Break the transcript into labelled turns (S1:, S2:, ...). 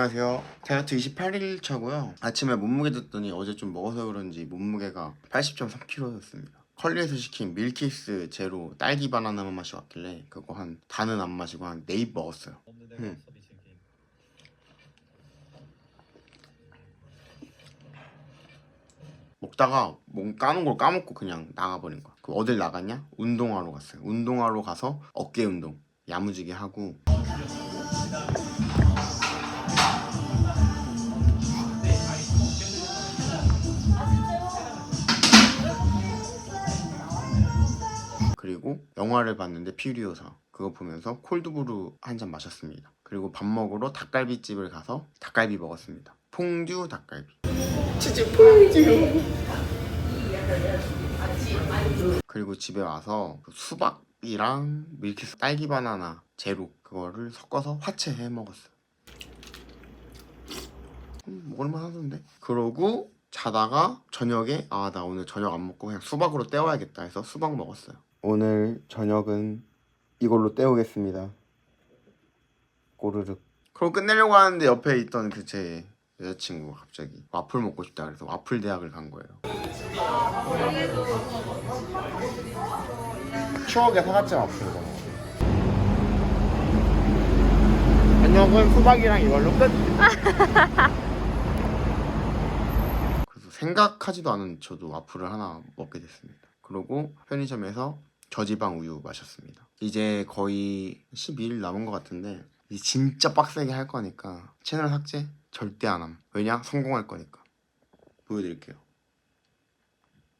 S1: 안녕하세요. 다이어트 28일 차고요. 아침에 몸무게 줬더니 어제 좀 먹어서 그런지 몸무게가 80.3kg였습니다. 컬리에서 시킨 밀키스 제로 딸기 바나나 맛이 왔길래 그거 한 다는 안 마시고 한 네 입 먹었어요. 응. 먹다가 몸 까는 걸 까먹고 그냥 나가버린 거야. 그 어딜 나갔냐? 운동하러 갔어요. 운동하러 가서 어깨 운동 야무지게 하고 그리고 영화를 봤는데 퓨리오사 그거 보면서 콜드브루 한 잔 마셨습니다. 그리고 밥 먹으러 닭갈비집을 가서 닭갈비 먹었습니다. 퐁듀 닭갈비. 치즈 퐁듀. 그리고 집에 와서 그 수박이랑 밀키스 딸기 바나나 제로 그거를 섞어서 화채해 먹었어요. 음, 먹을만 하던데. 그러고 자다가 저녁에 아 나 오늘 저녁 안 먹고 그냥 수박으로 때워야겠다 해서 수박 먹었어요. 오늘 저녁은 이걸로 때우겠습니다. 꼬르륵. 그럼 끝내려고 하는데 옆에 있던 그 제 여자친구가 갑자기 와플 먹고 싶다 그래서 와플 대학을 간 거예요. 추억의 사과잼 와플. 저녁은 수박이랑 이걸로 끝. 그래서 생각하지도 않은 저도 와플을 하나 먹게 됐습니다. 그리고 편의점에서 저지방 우유 마셨습니다. 이제 거의 12일 남은 것 같은데 이제 진짜 빡세게 할 거니까 채널 삭제 절대 안 함. 왜냐? 성공할 거니까. 보여드릴게요.